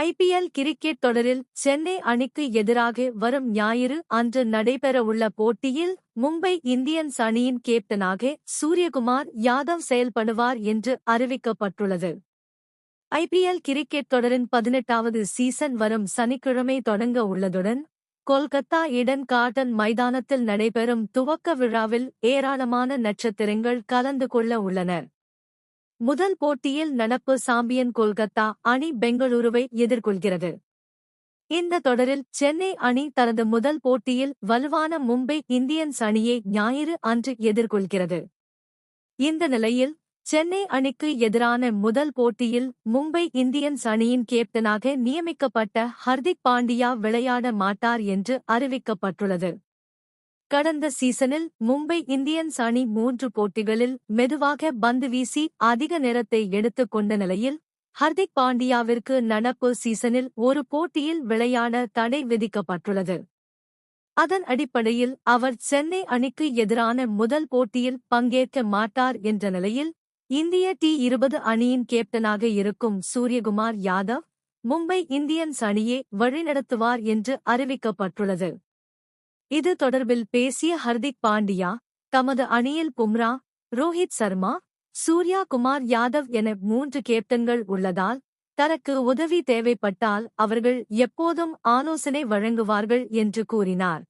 IPL cricket தொடரில் சென்னை அணிக்கு எதிராக வரும் ஞாயிறு அன்று நடைபெறவுள்ள போட்டியில் மும்பை இந்தியன்ஸ் அணியின் கேப்டனாக சூரியகுமார் யாதவ் செயல்படுவார் என்று அறிவிக்கப்பட்டுள்ளது. ஐபிஎல் கிரிக்கெட் தொடரின் பதினெட்டாவது சீசன் வரும் சனிக்கிழமை தொடங்க உள்ளதுடன் கொல்கத்தா இடன் கார்டன் மைதானத்தில் நடைபெறும் துவக்க விழாவில் ஏராளமான நட்சத்திரங்கள் கலந்து கொள்ள உள்ளனர் முதல் போட்டியில் நடப்பு சாம்பியன் கொல்கத்தா அணி பெங்களூருவை எதிர்கொள்கிறது. இந்த தொடரில் சென்னை அணி தனது முதல் போட்டியில் வலுவான மும்பை இந்தியன்ஸ் அணியை ஞாயிறு அன்று எதிர்கொள்கிறது. இந்த நிலையில் சென்னை அணிக்கு எதிரான முதல் போட்டியில் மும்பை இந்தியன்ஸ் அணியின் கேப்டனாக நியமிக்கப்பட்ட ஹர்திக் பாண்டியா விளையாட மாட்டார் என்று அறிவிக்கப்பட்டுள்ளது. கடந்த சீசனில் மும்பை இந்தியன்ஸ் அணி மூன்று போட்டிகளில் மெதுவாக பந்து வீசி அதிக நேரத்தை எடுத்துக் கொண்ட நிலையில் ஹர்திக் பாண்டியாவிற்கு நடப்பு சீசனில் ஒரு போட்டியில் விளையாட தடை விதிக்கப்பட்டுள்ளது. அதன் அடிப்படையில் அவர் சென்னை அணிக்கு எதிரான முதல் போட்டியில் பங்கேற்க மாட்டார் என்ற நிலையில் இந்திய டி இருபது அணியின் கேப்டனாக இருக்கும் சூரியகுமார் யாதவ் மும்பை இந்தியன்ஸ் அணியை வழிநடத்துவார் என்று அறிவிக்கப்பட்டுள்ளது. இது தொடர்பில் பேசிய ஹர்திக் பாண்டியா தமது அணியில் பும்ரா ரோஹித் சர்மா சூர்யா குமார் யாதவ் என மூன்று கேப்டன்கள் உள்ளதால் தனக்கு உதவி தேவைப்பட்டால் அவர்கள் எப்போதும் ஆலோசனை வழங்குவார்கள் என்று கூறினார்.